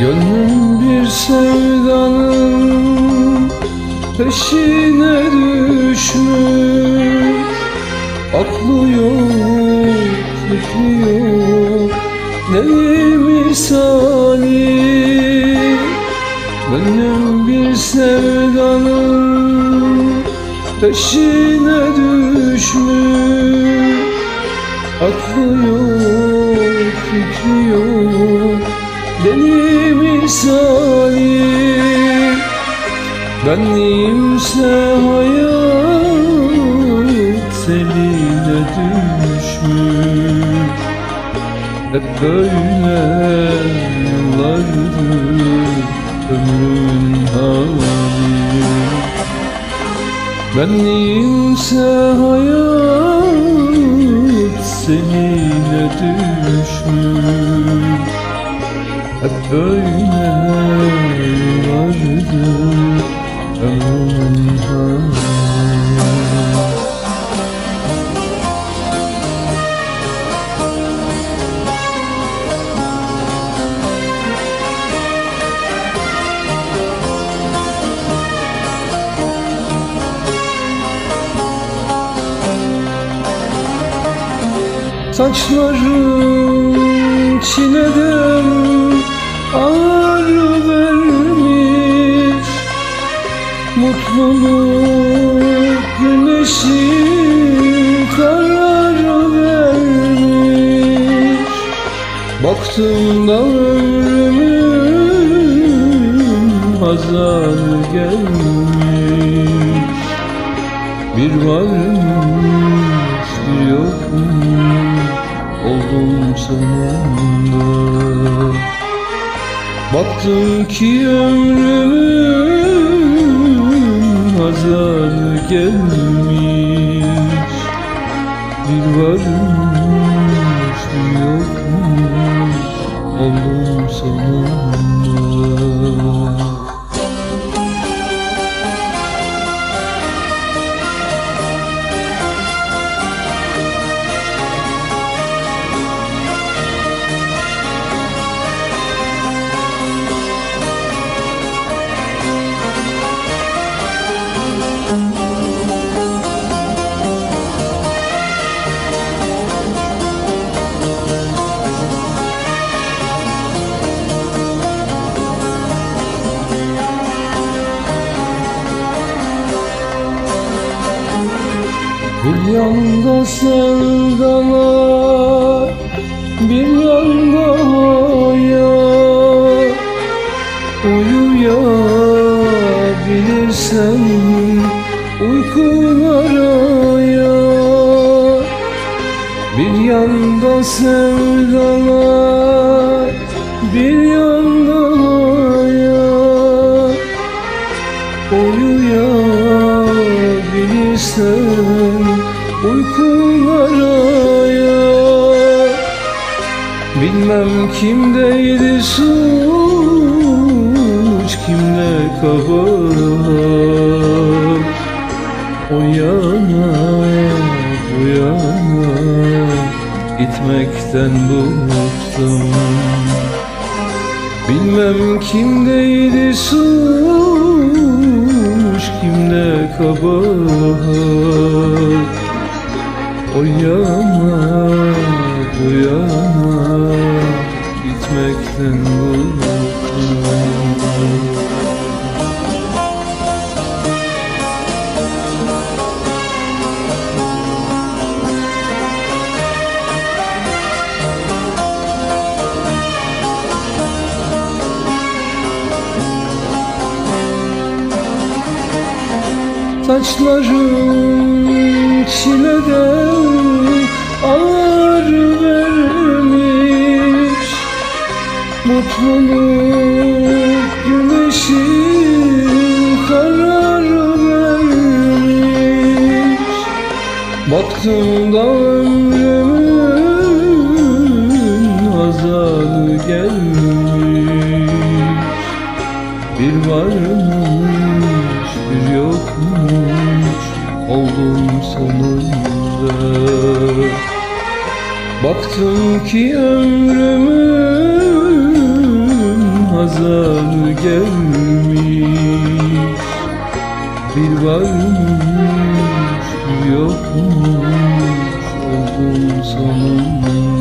Gönlüm bir sevdanın peşine düşmüş. Aklı yok, fikri yok Ne misali Gönlüm bir sevdanın peşine düşmüş. Aklı yok, fikri yok Deli misali Benimse hayat seline düşmüş. Hep böyle yıllardır ömrün hali. Benimse hayat seninle düşmüş Hep böyle vardı ömrüm hali Saçların çileden ağır vermiş Mutluluk güneşi karar vermiş. Baktım da ömrümün hazanı gelmiş. Bir varmış bir yokmuş oldum sonunda Baktım ki ömrümün hazanı gelmiş. Bir varmış bir yokmuş. Oldum sonunda Bir yanda sevdalar Bir yanda hayat Uyuyabilirsen uykulara yat Bir yanda sevdalar Bir yanda hayat Uyuyabilirsen Bilmem kimdeydi suç kimde kabahat O yana bu yana gitmekten bıktım. Bilmem kimdeydi suç kimde kabahat O yana gitmekten bıktım Saçların çileden ağır Mutluluk güneşi karar vermiş. Baktım da ömrümün azanı gelmiş. Bir varmış bir yokmuş oldum sonunda. Baktım ki ömrümün 送你。